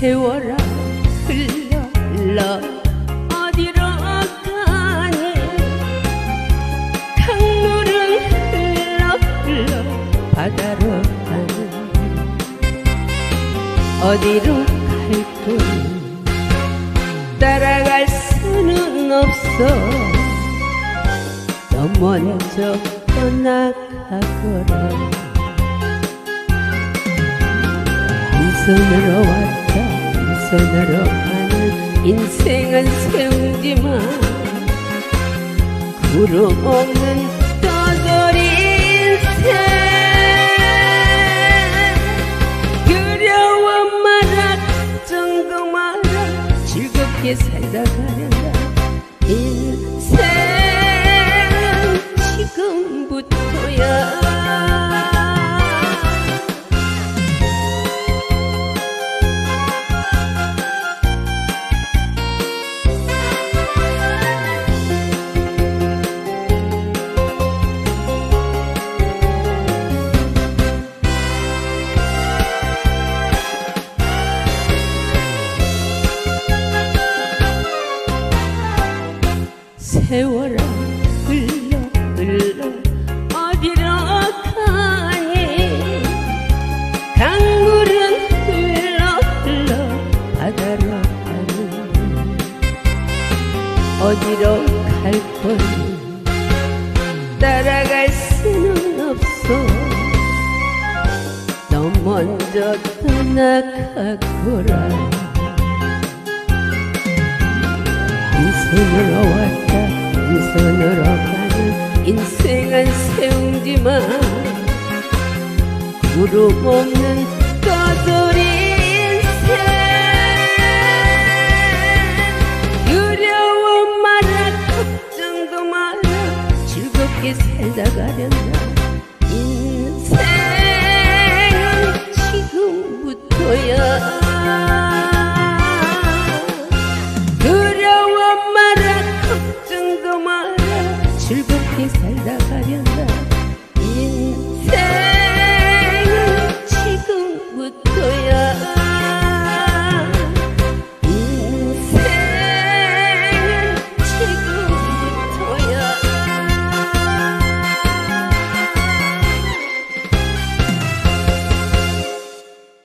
세월아 흘러 흘러 어디로 가니? 강물은 흘러 흘러 바다로 가니. 어디로 갈 거니? 따라갈 수는 없어. 너 먼저 떠나가거라. 한 손으로 왔다 한 손으로 가는 인생은 세우지만 구름 없는 떠돌이 인생. 두려워 마라 걱정도 마라 즐겁게 살다 가 세월아 흘러 흘러 어디로 가니 강물은 흘러 흘러 바다로 가니 어디로 갈 거니 따라갈 수는 없어. 너 먼저 떠나가거라. 한 손으로 왔다 손으로 가는 인생은 세웅지만 구름 없는 떠돌이 인생. 두려워 마라 걱정도 마라. 즐겁게 살다가련다 인생은 지금부터야.